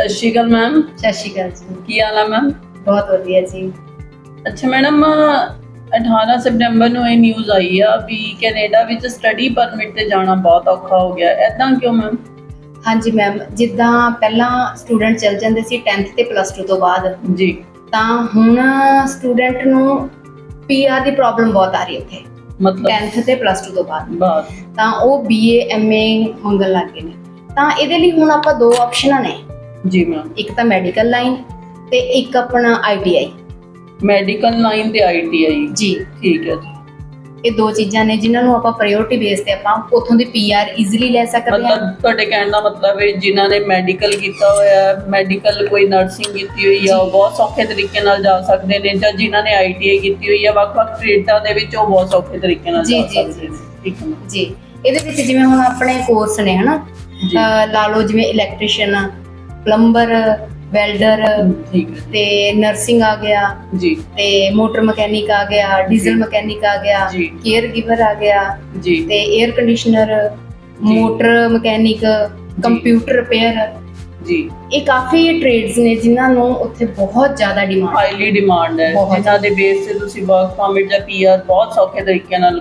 ਸਤਿ ਸ਼੍ਰੀ ਅਕਾਲ ਮੈਮ। ਸਤਿ ਸ਼੍ਰੀ ਅਕਾਲ ਜੀ। ਕੀ ਹਾਲ ਹੈ ਮੈਮ? ਬਹੁਤ ਵਧੀਆ ਜੀ। ਅੱਛਾ ਮੈਡਮ 18 ਸਤੰਬਰ ਨੂੰ ਇਹ ਨਿਊਜ਼ ਆਈ ਆ ਵੀ ਕੈਨੇਡਾ ਵਿੱਚ ਸਟੱਡੀ ਪਰਮਿਟ ਤੇ ਜਾਣਾ ਬਹੁਤ ਔਖਾ ਹੋ ਗਿਆ। ਐਦਾਂ ਕਿਉਂ ਮੈਮ? ਹਾਂਜੀ ਮੈਮ ਜਿੱਦਾਂ ਪਹਿਲਾਂ ਸਟੂਡੈਂਟ ਚੱਲ ਜਾਂਦੇ ਸੀ 10th ਤੇ ਪਲੱਸ 2 ਤੋਂ ਬਾਅਦ ਜੀ। ਤਾਂ ਹੁਣ ਸਟੂਡੈਂਟ ਨੂੰ ਪੀਆਰ ਦੀ ਪ੍ਰੋਬਲਮ ਬਹੁਤ ਆ ਰਹੀ ਹੈ ਉੱਥੇ। ਮਤਲਬ? 10th ਤੇ ਪਲੱਸ 2 ਤੋਂ ਬਾਅਦ। ਤਾਂ ਉਹ ਬੀਏ ਐਮਏ ਮੰਗਣ ਲੱਗ ਗਏ ਨੇ। ਤਾਂ ਇਹਦੇ ਲਈ ਹੁਣ ਆਪਾਂ ਦੋ ਆਪਸ਼ਨਾਂ ਨੇ। ਜੀ ਮੈਮ ਇੱਕ ਤਾਂ ਮੈਡੀਕਲ ਲਾਈਨ ਤੇ ਇੱਕ ਆਪਣਾ ਆਈਟੀਆਈ ਮੈਡੀਕਲ ਲਾਈਨ ਤੇ ਆਈਟੀਆਈ ਜੀ। ਠੀਕ ਹੈ ਜੀ। ਇਹ ਦੋ ਚੀਜ਼ਾਂ ਨੇ ਜਿਨ੍ਹਾਂ ਨੂੰ ਆਪਾਂ ਪ੍ਰਾਇੋਰਟੀ ਬੇਸ ਤੇ ਆਪਾਂ ਉੱਥੋਂ ਦੀ ਪੀਆਰ ਈਜ਼ੀਲੀ ਲੈ ਸਕਦੇ ਹਾਂ। ਮਤਲਬ ਤੁਹਾਡੇ ਕਹਿਣ ਦਾ ਮਤਲਬ ਹੈ ਜਿਨ੍ਹਾਂ ਨੇ ਮੈਡੀਕਲ ਕੀਤਾ ਹੋਇਆ ਮੈਡੀਕਲ ਕੋਈ ਨਰਸਿੰਗ ਕੀਤੀ ਹੋਈ ਆ ਉਹ। ਬਹੁਤ ਸੌਖੇ ਤਰੀਕੇ ਨਾਲ ਜਾ ਸਕਦੇ ਨੇ ਜਾਂ ਜਿਨ੍ਹਾਂ ਨੇ ਆਈਟੀਆਈ ਕੀਤੀ ਹੋਈ ਆ ਵੱਖ-ਵੱਖ ਟ੍ਰੇਡਾਂ ਦੇ ਵਿੱਚ ਉਹ ਬਹੁਤ ਸੌਖੇ ਤਰੀਕੇ ਨਾਲ ਜੀ, ਸਕਦੇ ਨੇ। ਠੀਕ ਹੈ। ਜੀ। ਇਹਦੇ ਵਿੱਚ ਜਿਵੇਂ ਹੁਣ ਆਪਣੇ ਕੋਰਸ ਨੇ ਹਨਾ ਲਾ ਲਓ ਜਿਵੇਂ ਇਲੈਕਟ੍ਰੀਸ਼ੀਅਨ ਪਲੰਬਰ ਵੈਲਡਰ ਠੀਕ ਹੈ। ਤੇ ਨਰਸਿੰਗ ਆ ਗਿਆ। ਜੀ। ਤੇ ਮੋਟਰ ਮਕੈਨਿਕ ਆ ਗਿਆ ਡੀਜ਼ਲ ਮਕੈਨਿਕ ਆ ਗਿਆ ਜੀ। ਕੇਅਰ ਗਿਵਰ ਆ ਗਿਆ ਜੀ। ਤੇ air conditioner motor mechanic computer repair ਜੀ। ਇਹ ਕਾਫੀ ਟ੍ਰੇਡਸ ਨੇ ਜਿਨ੍ਹਾਂ ਨੂੰ ਉੱਥੇ ਬਹੁਤ ਜ਼ਿਆਦਾ ਡਿਮਾਂਡ ਹਾਈਲੀ ਡਿਮਾਂਡ ਹੈ। ਬਹੁਤ। ਜਿਨ੍ਹਾਂ ਦੇ ਬੇਸ ਤੇ ਤੁਸੀਂ ਵਰਕ ਪਰਮਿਟ ਜਾਂ ਪੀਆਰ ਬਹੁਤ ਸੌਖੇ ਤਰੀਕੇ ਨਾਲ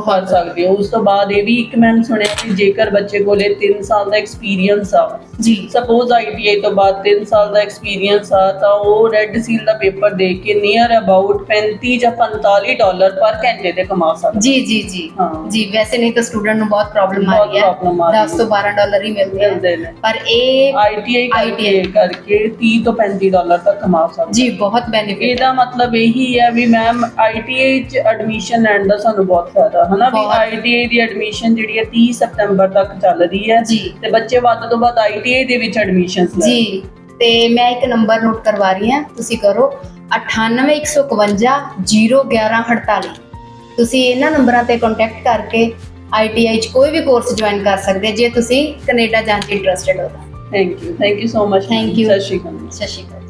ਕਰ ਸਕਦੇ ਹੋ। ਉਸ ਤੋਂ ਬਾਅਦ ਇਹ ਵੀ ਇੱਕ ਮੈਂ ਸੁਣਿਆ ਕਿ ਜੇਕਰ ਬੱਚੇ ਕੋਲੇ 3 ਸਾਲ ਦਾ ਐਕਸਪੀਰੀਅੰਸ ਆ ਜੀ। ਸਪੋਜ਼ ਆਈਟੀਆਈ ਤੋਂ ਬਾਅਦ 3 ਸਾਲ ਦਾ ਐਕਸਪੀਰੀਅੰਸ ਆ ਤਾਂ ਉਹ ਰੈੱਡ ਸੀਲ ਦਾ ਪੇਪਰ ਦੇ ਕੇ ਨੀਅਰ ਅਬਾਊਟ 35 ਜਾਂ 45 ਡਾਲਰ ਪਰ ਘੰਟੇ ਤੇ ਕਮਾ ਸਕਦਾ। ਜੀ ਜੀ ਜੀ। ਹਾਂ। ਜੀ ਵੈਸੇ ਨਹੀਂ ਤਾਂ ਸਟੂਡੈਂਟ ਨੂੰ ਬਹੁਤ ਪ੍ਰੋਬਲਮ ਆ ਰਹੀ ਹੈ। ਪ੍ਰੋਬਲਮ ਆ ਰਹੀ 10 ਤੋਂ 12 ਡਾਲਰ ਹੀ ਮਿਲਦੇ ਨੇ। ਪਰ ਇਹ ਆਈਟੀਆਈ ਕਰਕੇ ITI ਕਰਕੇ 30 ਤੋਂ 35 ਡਾਲਰ ਤੱਕ ਕਮਾ ਸਕਦਾ। ਜੀ ਬਹੁਤ ਬੈਨੀਫਿਟ ਇਹਦਾ ਮਤਲਬ ਇਹੀ ਹੈ ਵੀ ਮੈਮ ਆਈਟੀਆਈ ਚ ਐਡਮਿਸ਼ਨ ਲੈਣ ਦਾ ਸਾਨੂੰ ਬਹੁਤ ਫਾਇਦਾ ਹਨਾ ਵੀ ਬਹੁਤ। ਆਈਟੀਆਈ ਦੀ ਐਡਮਿਸ਼ਨ ਜਿਹੜੀ ਹੈ 30 ਸਤੰਬਰ ਤੱਕ ਚੱਲ ਰਹੀ ਹੈ ਜੀ। ਤੇ ਬੱਚੇ ਵੱਧ ਤੋਂ ਵੱਧ ਆਈਟੀਆਈ ਦੇ ਵਿੱਚ ਐਡਮਿਸ਼ਨਸ ਲੈ ਜੀ। ਤੇ ਮੈਂ ਇੱਕ ਨੰਬਰ ਨੋਟ ਕਰਵਾ ਰਹੀ ਹਾਂ ਤੁਸੀਂ ਕਰੋ। 9815 01148 ਤੁਸੀਂ ਇਹਨਾਂ ਨੰਬਰਾਂ ਤੇ ਕੰਟੈਕਟ ਕਰਕੇ ਆਈਟੀਆਈ ਚ ਕੋਈ ਵੀ ਕੋਰਸ ਜੁਆਇਨ ਕਰ ਸਕਦੇ ਜੇ ਤੁਸੀਂ ਕੈਨੇਡਾ ਜਾਣ ਚ ਇੰਟਰਸਟਿਡ ਹੋ ਤਾਂ। Thank you thank you so much Thank you. ਸਤਿ ਸ਼੍ਰੀ ਅਕਾਲ। ਸਤਿ ਸ਼੍ਰੀ ਅਕਾਲ।